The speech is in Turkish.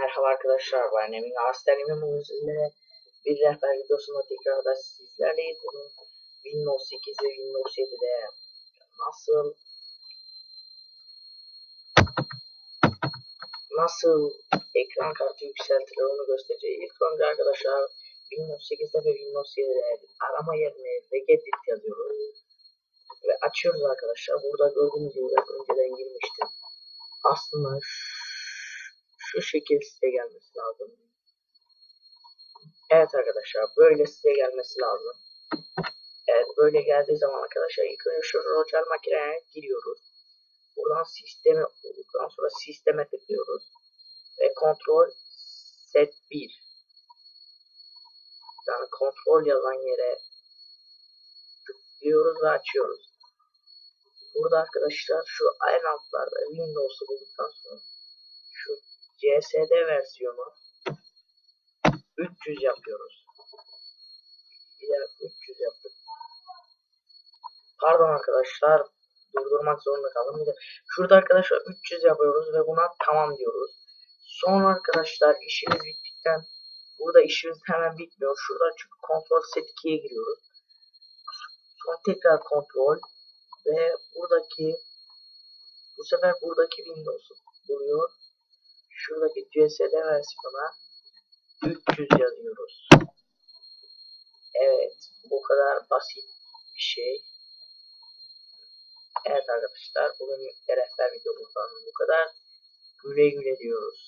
Merhaba arkadaşlar ben Emin Arslan Emin sizinle bir rehber videosunda tekrardan sizlerleyiz. Bugün Windows 8 ve Windows 7'de nasıl nasıl ekran kartı yükseltilir onu göstereceğiz. İlk önce arkadaşlar Windows 8'de ve Windows 7'de arama yerine regedit yazıyoruz. Ve açıyoruz arkadaşlar. Burada gördüğünüz gibi önceden girmiştim. Aslında şu şekil size gelmesi lazım. Evet arkadaşlar böyle size gelmesi lazım. Evet böyle geldiği zaman arkadaşlar ilk önce şu rocal makineye giriyoruz. Buradan sisteme olduktan sonra sisteme tıklıyoruz. Ve kontrol set 1. Yani kontrol yazan yere tıklıyoruz ve açıyoruz. Burada arkadaşlar şu en altlarda Windows'u bulduktan sonra şu CSD versiyonu 300 yapıyoruz. Ya 300 yaptık. Pardon arkadaşlar durdurmak zorunda kaldım. Bir de şurada arkadaşlar 300 yapıyoruz ve buna tamam diyoruz. Sonra arkadaşlar işimiz bittikten burada işimiz hemen bitmiyor. Şurada çünkü kontrol set 2'ye giriyoruz. Sonra tekrar kontrol ve buradaki bu sefer buradaki Windows'u buluyor. CSD versiyona 300 yazıyoruz. Evet, bu kadar basit bir şey. Evet arkadaşlar, bugün rehber videomuzdan bu kadar. Güle güle diyoruz.